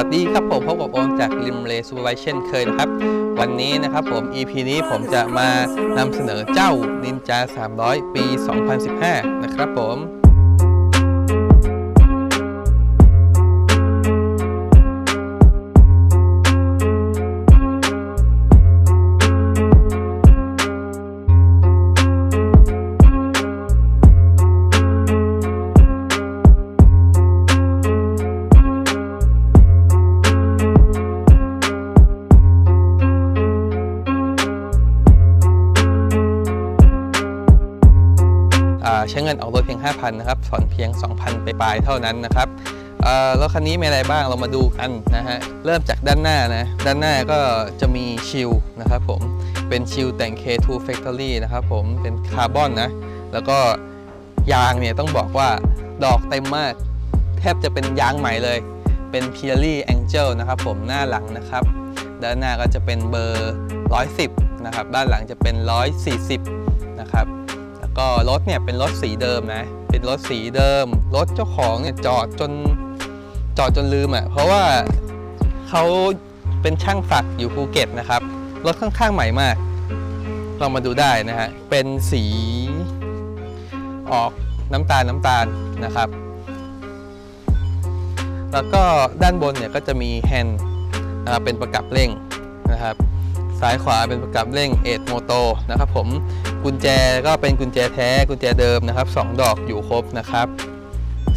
วัสดีครับผมพบกับโอมจากริมเลซูไวเช่นเคยนะครับ วันนี้นะครับผม EP นี้ผมจะมานำเสนอเจ้านินจา 300 ปี 2015 นะครับผม ใช้เงินออกรถเพียง 5,000นะครับผ่อนเพียง 2,000 ไปปลายเท่านั้นนะครับรถคันนี้มีอะไรบ้างเรามาดูกันนะฮะเริ่มจากด้านหน้านะด้านหน้าก็จะมีชิลนะครับผมเป็นชิลแต่ง K2 Factory นะครับผมเป็นคาร์บอนนะแล้วก็ยางเนี่ยต้องบอกว่าดอกเต็มมาก แทบจะเป็นยางใหม่เลย เป็น p i e r l y Angel นะครับผมหน้าหลังนะครับ ด้านหน้าก็จะเป็นเบอร์ 110 นะครับ ด้านหลังจะเป็น 140 นะครับ ก็รถเนี่ยเป็นรถสีเดิมนะ เป็นรถสีเดิม รถเจ้าของเนี่ยจอดจนจอดจนลืมอะ่ะ เพราะว่าเขาเป็นช่างฝักอยู่ภูเก็ตนะครับ รถค่อนข้างใหม่มากลองมาดูได้นะฮะ เป็นสีออกน้ำตาลน้ำตาลนะครับ แล้วก็ด้านบนเนี่ยก็จะมีแฮนด์นะครับเป็นประกับเร่งนะครับ ซ้ายขวาเป็นประกับเร่งเอทโมโตนะครับผม กุญแจก็เป็นกุญแจแท้กุญแจเดิมนะครับสองดอกอยู่ครบนะครับ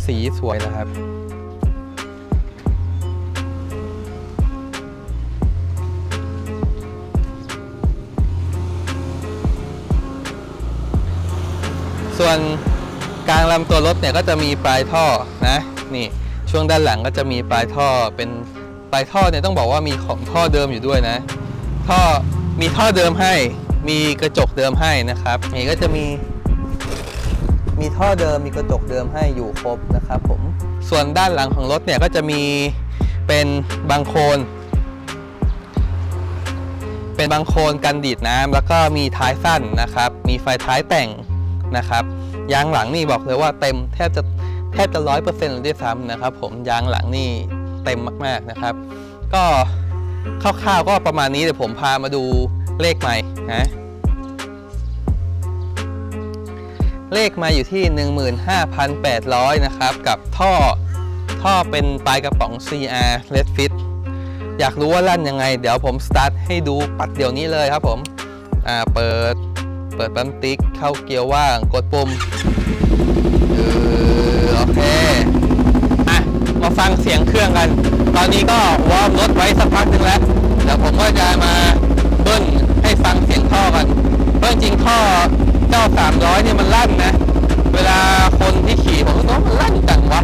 สีสวยนะครับ ส่วนกลางลำตัวรถเนี่ยก็จะมีปลายท่อนะนี่ช่วงด้านหลังก็จะมีปลายท่อเป็นปลายท่อเนี่ยต้องบอกว่ามีของท่อเดิมอยู่ด้วยนะ ท่อมีท่อเดิมให้ มีกระจกเดิมให้นะครับนี่ก็จะมี มีท่อเดิมมีกระจกเดิมให้อยู่ครบนะครับผมส่วนด้านหลังของรถเนี่ยก็จะมีเป็นบางโคลนเป็นบางโคลนกันดีดน้ำแล้วก็มีท้ายสั้นนะครับ มีไฟท้ายแต่งนะครับยางหลังนี่บอกเลยว่าเต็มแทบจะแทบจะร้อยเปอร์เซ็นต์เลยด้วยซ้ำนะครับ ผมยางหลังนี่เต็มมาก ๆนะครับ ก็คร่าวๆก็ประมาณนี้เดี๋ยวผมพามาดู เลขใหม่นะเลขมาอยู่ที่ 15,800 นะครับ กับท่อท่อเป็นปลายกระป๋อง CR Red Fit อยากรู้ว่าลั่นยังไง เดี๋ยวผมสตาร์ทให้ดูปัดเดี๋ยวนี้เลยครับผมอ่าเปิดเปิดปั๊มติ๊กเข้าเกียร์ว่างกดปุ่มเออโอเคอะมาฟังเสียงเครื่องกัน ตอนนี้ก็วอร์มรถไว้สักพักหนึ่งแล้ว เดี๋ยวผมก็จะมาเบิ้ล ให้ฟังเสียงท่อกันเพราะจริงท่อเจ้าสามร้อยเนี่ยมันลั่นนะ เวลาคนที่ขี่ผมก็มันลั่นจังวะ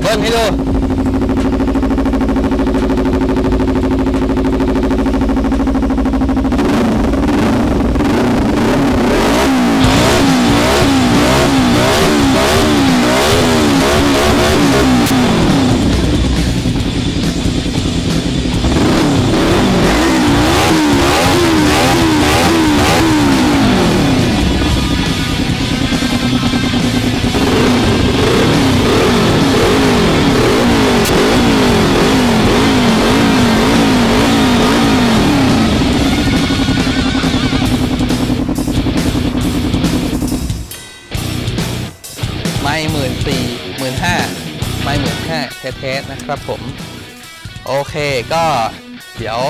เบิ้ลให้ดู นะครับผม โอเคก็เดี๋ยว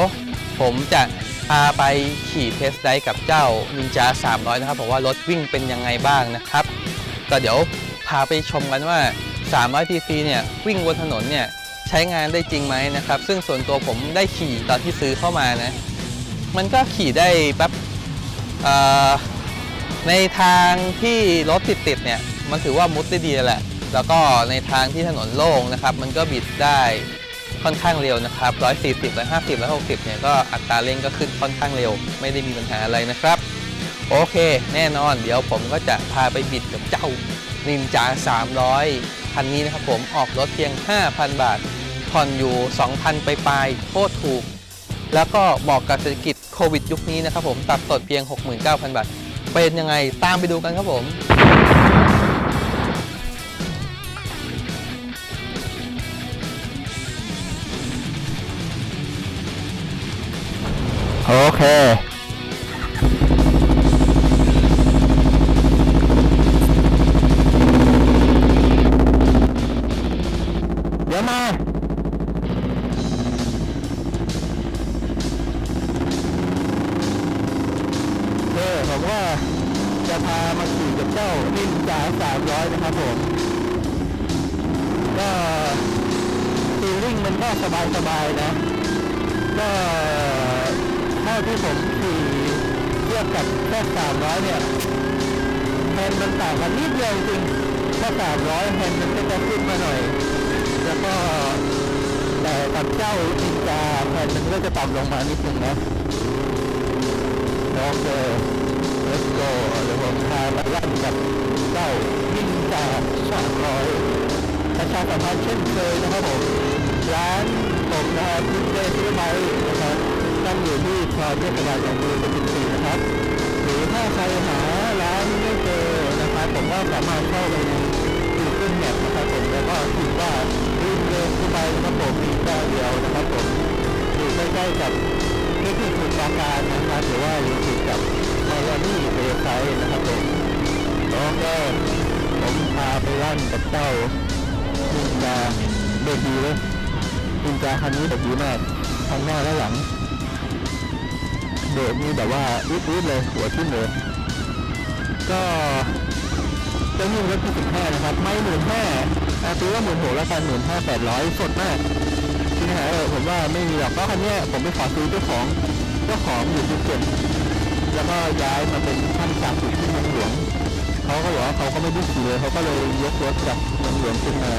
ผมจะพาไปขี่เทสไดกับเจ้า Ninja 300 นะครับบอกว่ารถวิ่งเป็นยังไงบ้างนะครับ ก็เดี๋ยวพาไปชมกันว่า 300 cc เนี่ยวิ่งบนถนนเนี่ยใช้งานได้จริงไหมนะครับ ซึ่งส่วนตัวผมได้ขี่ตอนที่ซื้อเข้ามานะ มันก็ขี่ได้แป๊บในทางที่รถติดๆเนี่ย มันถือว่ามุดได้ดีแหละ แล้วก็ในทางที่ถนนโล่งนะครับ มันก็บิดได้ค่อนข้างเร็วนะครับ 140 150 160 เนี่ยก็อัตราเร่งก็ขึ้นค่อนข้างเร็ว ไม่ได้มีปัญหาอะไรนะครับ โอเค แน่นอน เดี๋ยวผมก็จะพาไปบิดกับเจ้านินจา 300 คันนี้นะครับผมออกรถเพียง 5,000 บาท ผ่อนอยู่ 2,000 ไปปลายโคตรถูก แล้วก็บอกกับเศรษฐกิจโควิดยุคนี้นะครับผมตัดสดเพียง 69,000 บาท เป็นยังไงตามไปดูกันครับผม โอเคเดี๋ยวมาเออผมว่าจะพามาขี่กับเจ้านินจาสามร้อยนะครับผม ก็ฟีลลิ่งมันก็สบายสบายๆนะ ก็ ที่ผมขี่เทียบกับแค่สามร้อยเนี่ยแฮนด์มันต่างกันนิดเดียวจริงถ้าสามร้อยแฮนด์มันก็จะขึ้นมาหน่อย แล้วก็แต่กับเจ้านินจาแฮนด์มันก็จะต่ำลงมานิดนึงนะโอเค let's go เดี๋ยวผมพามาลั่นกับเจ้านินจาสามร้อยประชาสัมพันธ์เช่นเคยนะครับผมร้านผมนะครับพิเศษซื้อไบนะครับ ตั้งอยู่ที่ซอยเทศบาลบางปู14นะครับ หรือถ้าใครหาร้านไม่เจอนะครับผมก็สามารถเข้าไปใน Google Map นะครับผมแล้วก็พิมพ์ว่าริมเลนซื้อไบนะครับผมมีเจ้าเดียวนะครับผมอยู่ใกล้ๆกับเทคนิคสมุทรปราการนะครับหรือว่าอยู่ติดกับไมอามี่เบย์ไซด์นะครับผมโอเคผมพาไปลั่นกับเจ้านินจาเบรกดีเลยนินจาคันนี้เบรกดีมากทั้งหน้าและหลัง เบรกนี่แบบว่าอึดๆเลยหัวทิ่มเลยก็เจ้านี่รถที่สิบห้านะครับ ไม่หมื่นห้าตีว่าหมื่นหกแล้วกันหมื่นห้าแปดร้อยสดมากที่หาเออผมว่าไม่มีหรอกเพราะคันนี้ผมไปขอซื้อเจ้าของเจ้าของอยู่ภูเก็ตแล้วก็ย้ายมาเป็นท่านจากอยู่ที่เมืองหลวงเขาก็บอกว่าเขาก็ไม่ได้ขี่เลยเขาก็เลยยกรถจากเมืองหลวงขึ้นมา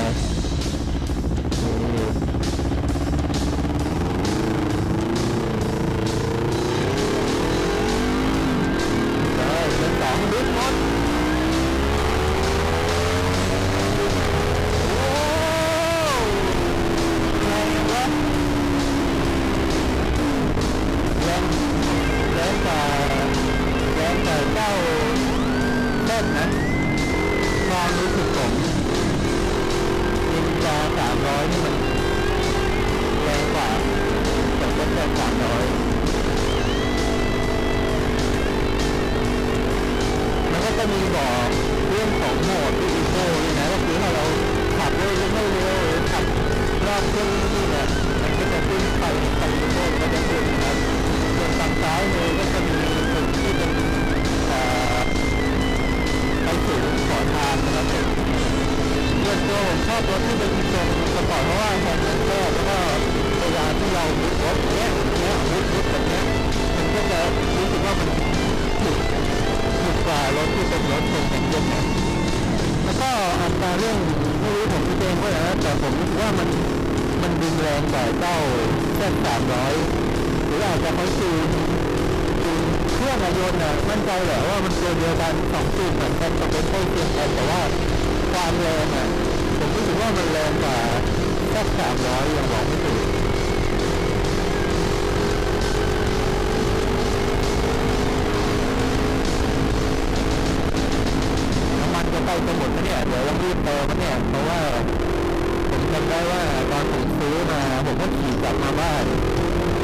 ับรถที่เป็นทรงสปอร์ตเพราะว่าแฮนมันแคบแล้วก็เวลาที่เราบุกรถเนี้ยเนี้ยบุกรถแบบเนี้ยมันก็จะรู้สึกว่ามันหยุดหยุดกว่ารถที่เป็นรถทรงแข็งเย็นนะแล้วก็อัตราเรื่องไม่รู้ผมเองว่าอย่างนั้นแต่ผมรู้สึกว่ามันมันดึงแรงกว่าเจ้าแค่สามร้อยหรืออาจจะเขาจูนจูนเครื่องอะยนต์อะมั่นใจแหละว่ามันตัวเดียวกันสองจูนเหมือนกันกับเป็นใกล้เคียงกันแต่ว่าความแรงอะ ผมรู้สึกว่ามันแรงกว่าแค่สามร้อยยังบอกไม่ถูกน้ำมันจะใกล้จะหมดแล้วเนี่ย เดี๋ยวต้องรีบเติมแล้วเนี่ย เพราะว่าผมจำได้ว่าตอนผมซื้อมาผมก็ขี่กลับมาบ้าน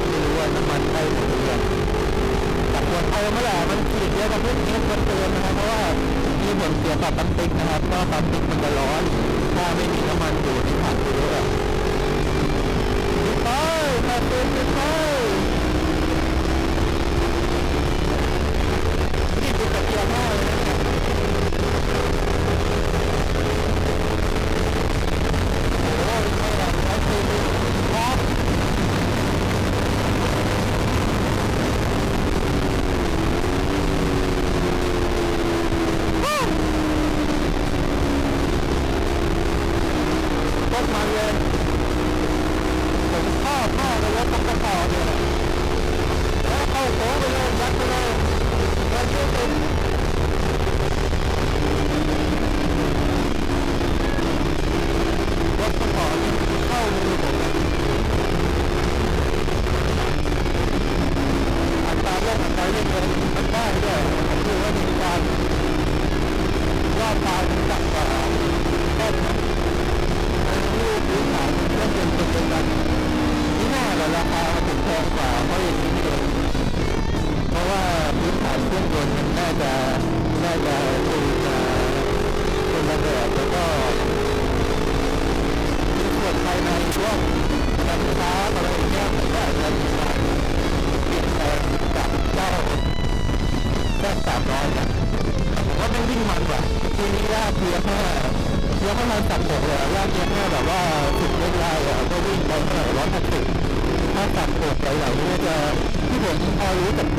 ไม่รู้ว่าน้ำมันใกล้หมดหรือยังแต่ควรเติมเมื่อไหร่มันขีดเยอะกับพวกนี้ควรเติมนะครับเพราะว่ามีผลเสียกับปั๊มติ๊กนะครับก็ปั๊มติ๊กมันจะร้อน ถ้าไม่มีน้ำมันอยู่ในถังเยอะอะไปไปไปไปไป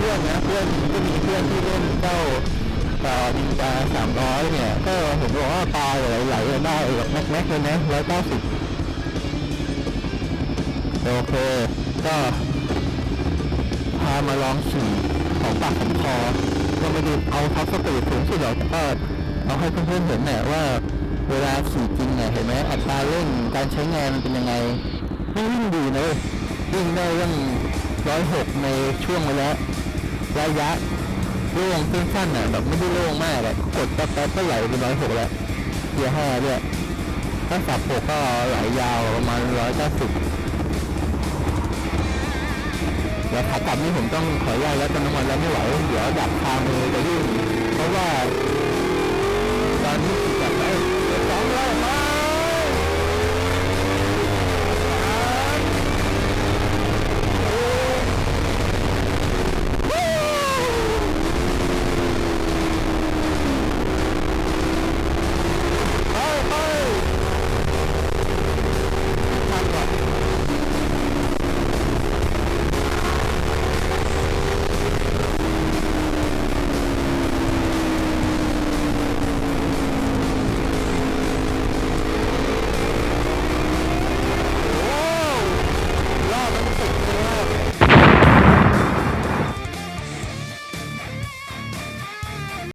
พื่อนนะเพื่อนก็มีเพื่อนที่เล่นเจ้าต่อดินจาสามร้อยเนี่ยก็เห็นบอกว่าปลาไหลๆได้แบบแม็กๆเลยนะร้อยเก้าสิบโอเค ก็พามาลองขี่ของปากของคอก็ไม่ได้เอาท็อปสปีดสูงสุดหรอกแต่ก็เอาให้เพื่อนๆเห็นแหละว่า เวลาขี่จริงเนี่ยเห็นไหมอัตราเร่งการใช้งานมันเป็นยังไงไม่วิ่งดีนะเลยวิ่งได้ยังร้อยหกในช่วงเวลา ระยะโล่งสั้นๆอะแบบไม่ได้โล่งมากเลยกดแป๊บๆก็ไหลไปร้อยหกแล้วเกียร์ห้าด้วยถ้าสับหกก็ไหลยาวประมาณร้อยเก้าสิบแล้วขากลับนี่ผมต้องขออนุญาตแล้วจำน้ำมันแล้วไม่ไหวเดี๋ยวดับคามือจะวิ่งเพราะ